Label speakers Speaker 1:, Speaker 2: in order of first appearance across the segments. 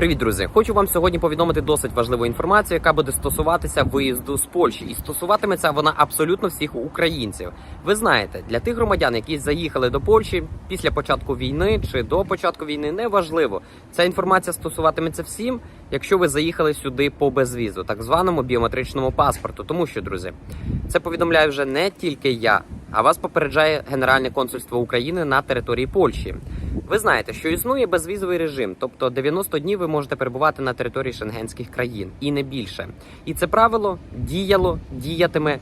Speaker 1: Привіт, друзі! Хочу вам сьогодні повідомити досить важливу інформацію, яка буде стосуватися виїзду з Польщі, і стосуватиметься вона абсолютно всіх українців. Ви знаєте, для тих громадян, які заїхали до Польщі після початку війни чи до початку війни, неважливо. Ця інформація стосуватиметься всім, якщо ви заїхали сюди по безвізу, так званому біометричному паспорту. Тому що, друзі, це повідомляю вже не тільки я, а вас попереджає Генеральне консульство України на території Польщі. Ви знаєте, що існує безвізовий режим, тобто 90 днів ви можете перебувати на території шенгенських країн і не більше. І це правило діяло, діятиме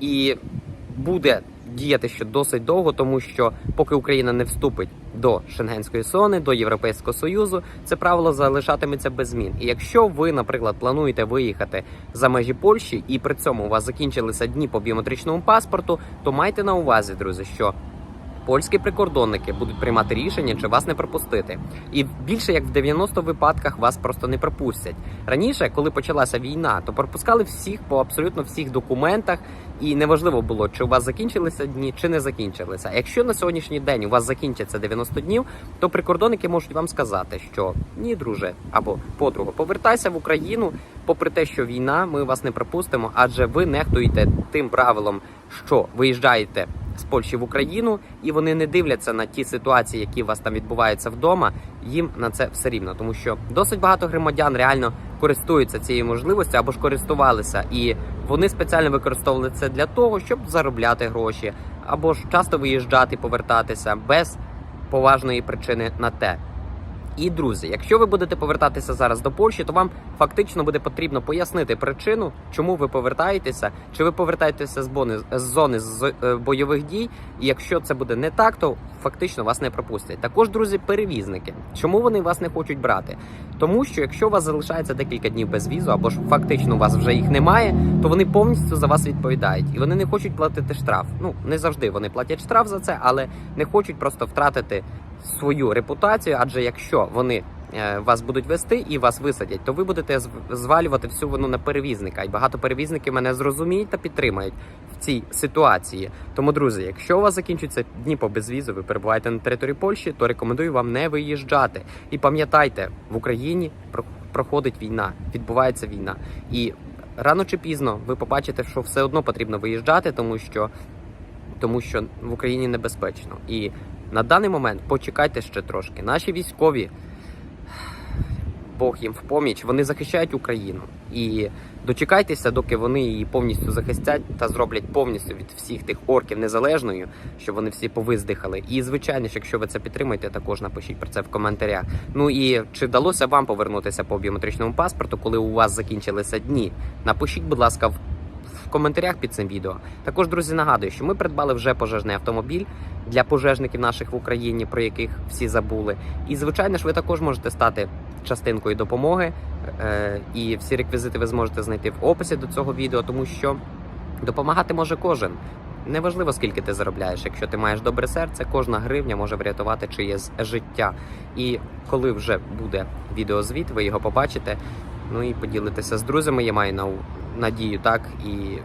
Speaker 1: і буде діяти ще досить довго, тому що поки Україна не вступить до шенгенської зони, до Європейського союзу, це правило залишатиметься без змін. І якщо ви, наприклад, плануєте виїхати за межі Польщі, і при цьому у вас закінчилися дні по біометричному паспорту, то майте на увазі, друзі, що польські прикордонники будуть приймати рішення, чи вас не пропустити. І більше як в 90 випадках вас просто не пропустять. Раніше, коли почалася війна, то пропускали всіх по абсолютно всіх документах, і неважливо було, чи у вас закінчилися дні, чи не закінчилися. Якщо на сьогоднішній день у вас закінчиться 90 днів, то прикордонники можуть вам сказати, що ні, друже, або подруга, повертайся в Україну, попри те, що війна, ми вас не пропустимо, адже ви нехтуєте тим правилом, що виїжджаєте з Польщі в Україну, і вони не дивляться на ті ситуації, які у вас там відбуваються вдома. Їм на це все рівно, тому що досить багато громадян реально користуються цією можливістю або ж користувалися, і вони спеціально використовували це для того, щоб заробляти гроші, або ж часто виїжджати, повертатися без поважної причини на те. І друзі, якщо ви будете повертатися зараз до Польщі, то вам фактично буде потрібно пояснити причину, чому ви повертаєтеся, чи ви повертаєтеся з бони з зони з е, бойових дій. І якщо це буде не так, то фактично вас не пропустять. Також, друзі, перевізники. Чому вони вас не хочуть брати? Тому що якщо у вас залишається декілька днів без візу, або ж фактично у вас вже їх немає, то вони повністю за вас відповідають, і вони не хочуть платити штраф. Ну не завжди вони платять штраф за це, але не хочуть просто втратити свою репутацію, адже якщо вони е, вас будуть вести і вас висадять, то ви будете звалювати всю вину на перевізника. І багато перевізників мене зрозуміють та підтримають в цій ситуації. Тому, друзі, якщо у вас закінчуються дні по безвізу, ви перебуваєте на території Польщі, то рекомендую вам не виїжджати. І пам'ятайте, в Україні проходить війна, відбувається війна. І рано чи пізно ви побачите, що все одно потрібно виїжджати, тому що тому що в Україні небезпечно. І на даний момент почекайте ще трошки. Наші військові, Бог їм в поміч, вони захищають Україну. І дочекайтеся, доки вони її повністю захистять та зроблять повністю від всіх тих орків незалежною, щоб вони всі повиздихали. І звичайно якщо ви це підтримуєте, також напишіть про це в коментарях. Ну і чи вдалося вам повернутися по біометричному паспорту, коли у вас закінчилися дні? Напишіть, будь ласка, в коментарях під цим відео. Також, друзі, нагадую, що ми придбали вже пожежний автомобіль для пожежників наших в Україні, про яких всі забули. І звичайно ж, ви також можете стати частинкою допомоги. Е, і всі реквізити ви зможете знайти в описі до цього відео, тому що допомагати може кожен. Неважливо, скільки ти заробляєш. Якщо ти маєш добре серце, кожна гривня може врятувати чиєсь життя. І коли вже буде відеозвіт, ви його побачите. Ну і поділитеся з друзями. Я маю на надію, так і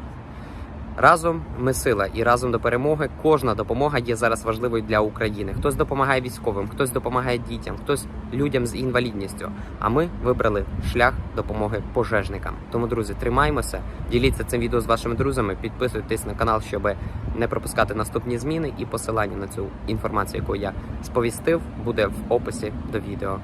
Speaker 1: разом ми сила, і разом до перемоги. Кожна допомога є зараз важливою для України. Хтось допомагає військовим, хтось допомагає дітям, хтось людям з інвалідністю. А ми вибрали шлях допомоги пожежникам. Тому, друзі, тримаймося, діліться цим відео з вашими друзями, підписуйтесь на канал, щоб не пропускати наступні зміни. І посилання на цю інформацію, яку я сповістив, буде в описі до відео.